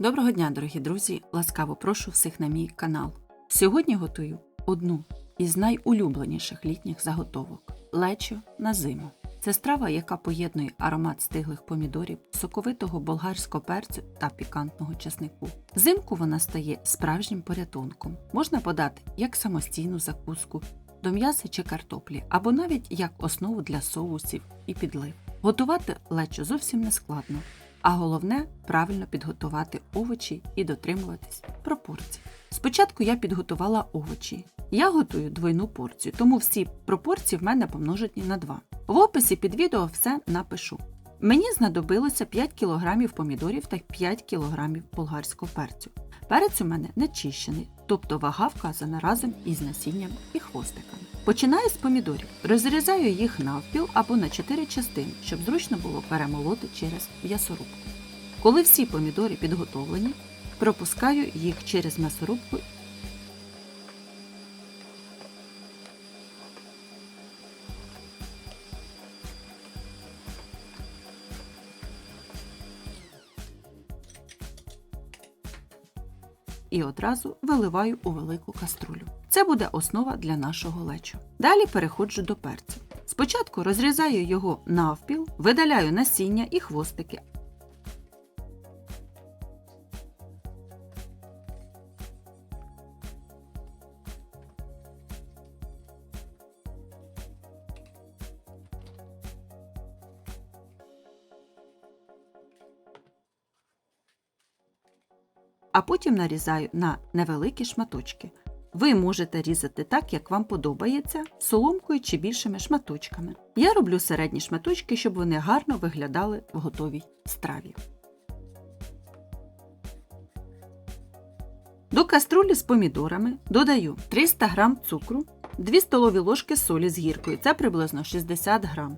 Доброго дня, дорогі друзі! Ласкаво прошу всіх на мій канал. Сьогодні готую одну із найулюбленіших літніх заготовок лечо на зиму. Це страва, яка поєднує аромат стиглих помідорів, соковитого болгарського перцю та пікантного чеснику. Взимку вона стає справжнім порятунком. Можна подати як самостійну закуску до м'яса чи картоплі, або навіть як основу для соусів і підлив. Готувати лечо зовсім не складно. А головне правильно підготувати овочі і дотримуватись пропорцій. Спочатку я підготувала овочі. Я готую двойну порцію, тому всі пропорції в мене помножені на 2. В описі під відео все напишу. Мені знадобилося 5 кг помідорів та 5 кг болгарського перцю. Перець у мене не чищений, тобто вага вказана разом із насінням і хвостиками. Починаю з помідорів. Розрізаю їх навпіл або на 4 частини, щоб зручно було перемолоти через м'ясорубку. Коли всі помідори підготовлені, пропускаю їх через м'ясорубку і одразу виливаю у велику каструлю. Це буде основа для нашого лечу. Далі переходжу до перцю. Спочатку розрізаю його навпіл, видаляю насіння і хвостики. А потім нарізаю на невеликі шматочки. Ви можете різати так, як вам подобається, соломкою чи більшими шматочками. Я роблю середні шматочки, щоб вони гарно виглядали в готовій страві. До каструлі з помідорами додаю 300 г цукру, 2 столові ложки солі з гіркою, це приблизно 60 г.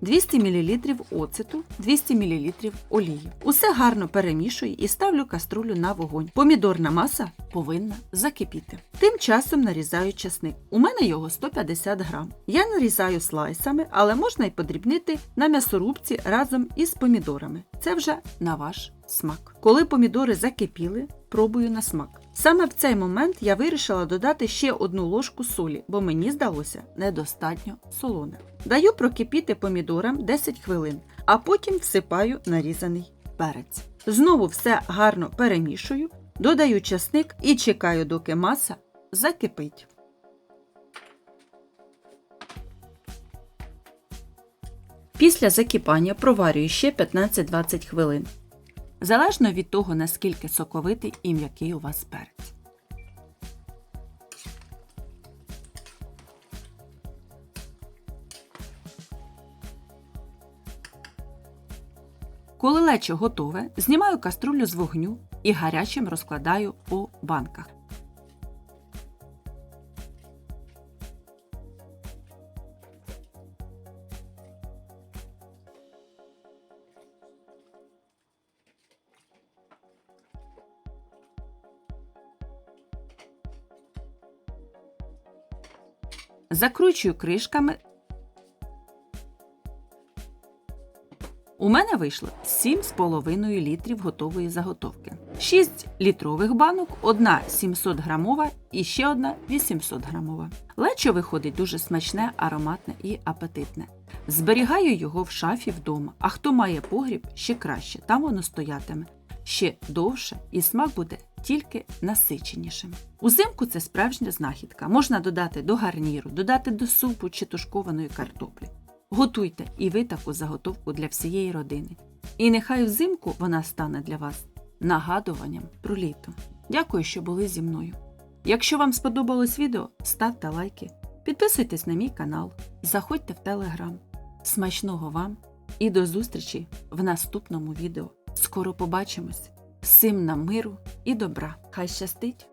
200 мл оцету, 200 мл олії. Усе гарно перемішую і ставлю каструлю на вогонь. Помідорна маса повинна закипіти. Тим часом нарізаю часник. У мене його 150 грам. Я нарізаю слайсами, але можна й подрібнити на м'ясорубці разом із помідорами. Це вже на ваш смак. Коли помідори закипіли, пробую на смак. Саме в цей момент я вирішила додати ще одну ложку солі, бо мені здалося недостатньо солоне. Даю прокипіти помідорам 10 хвилин, а потім всипаю нарізаний перець. Знову все гарно перемішую, додаю часник і чекаю, доки маса закипить. Після закипання проварюю ще 15-20 хвилин. Залежно від того, наскільки соковитий і м'який у вас перець. Коли лечо готове, знімаю каструлю з вогню і гарячим розкладаю по банках. Закручую кришками. У мене вийшло 7,5 літрів готової заготовки. 6 літрових банок, одна 700 грамова і ще одна 800 грамова. Лечо виходить дуже смачне, ароматне і апетитне. Зберігаю його в шафі вдома, а хто має погріб, ще краще, там воно стоятиме ще довше і смак буде тільки насиченішим. Узимку це справжня знахідка. Можна додати до гарніру, додати до супу чи тушкованої картоплі. Готуйте і ви таку заготовку для всієї родини. І нехай взимку вона стане для вас нагадуванням про літо. Дякую, що були зі мною. Якщо вам сподобалось відео, ставте лайки, підписуйтесь на мій канал, заходьте в телеграм. Смачного вам і до зустрічі в наступному відео. Скоро побачимось. Всім нам миру і добра. Хай щастить!